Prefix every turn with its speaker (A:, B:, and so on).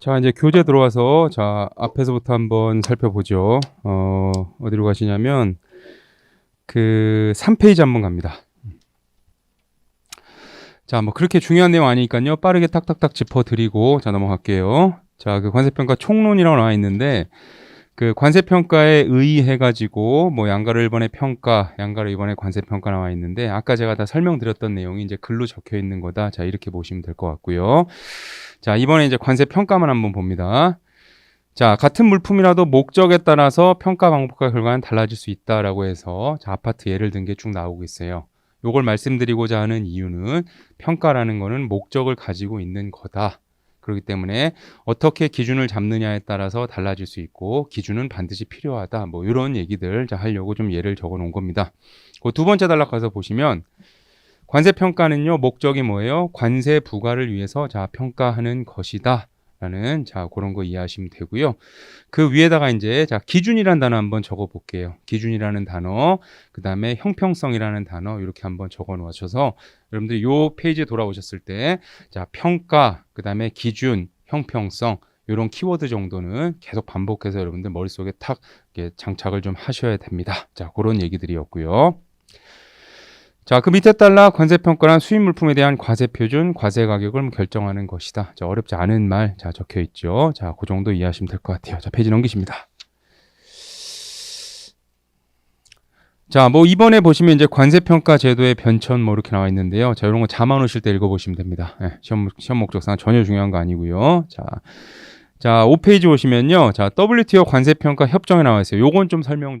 A: 자, 이제 교재 들어와서 자, 앞에서부터 한번 살펴보죠. 어, 어디로 가시냐면 그 3페이지 한번 갑니다. 자, 뭐 그렇게 중요한 내용 아니니까요. 빠르게 탁탁탁 짚어 드리고 자, 넘어갈게요. 자, 그 관세평가 총론이라고 나와 있는데 그 관세평가에 의해 가지고 뭐 양가를 일본의 평가, 양가를 이번에 관세평가 나와 있는데 아까 제가 다 설명드렸던 내용이 이제 글로 적혀 있는 거다. 자, 이렇게 보시면 될 것 같고요. 자, 이번에 이제 관세 평가만 한번 봅니다. 자, 같은 물품이라도 목적에 따라서 평가 방법과 결과는 달라질 수 있다라고 해서 자, 아파트 예를 든 게 쭉 나오고 있어요. 요걸 말씀드리고자 하는 이유는 평가라는 거는 목적을 가지고 있는 거다. 그렇기 때문에 어떻게 기준을 잡느냐에 따라서 달라질 수 있고 기준은 반드시 필요하다. 뭐 이런 얘기들 자, 하려고 좀 예를 적어 놓은 겁니다. 그 두 번째 단락 가서 보시면 관세 평가는요 목적이 뭐예요? 관세 부과를 위해서 자 평가하는 것이다. 라는 자 그런 거 이해하시면 되고요. 그 위에다가 이제 자 기준이라는 단어 한번 적어 볼게요. 기준이라는 단어, 그 다음에 형평성이라는 단어 이렇게 한번 적어 놓으셔서 여러분들 요 페이지에 돌아오셨을 때 자 평가, 그 다음에 기준, 형평성 이런 키워드 정도는 계속 반복해서 여러분들 머릿속에 탁 이렇게 장착을 좀 하셔야 됩니다. 자 그런 얘기들이었고요. 자, 그 밑에 달라 관세평가란 수입 물품에 대한 과세 표준, 과세 가격을 결정하는 것이다. 자, 어렵지 않은 말, 자, 적혀 있죠. 자, 그 정도 이해하시면 될 것 같아요. 자, 페이지 넘기십니다. 자, 뭐 이번에 보시면 이제 관세평가 제도의 변천 뭐 이렇게 나와 있는데요. 자, 이런 거 자만 오실 때 읽어보시면 됩니다. 예, 시험, 시험 목적상 전혀 중요한 거 아니고요. 자, 자, 5페이지 오시면요. 자, WTO 관세평가 협정에 나와 있어요. 요건 좀 설명 좀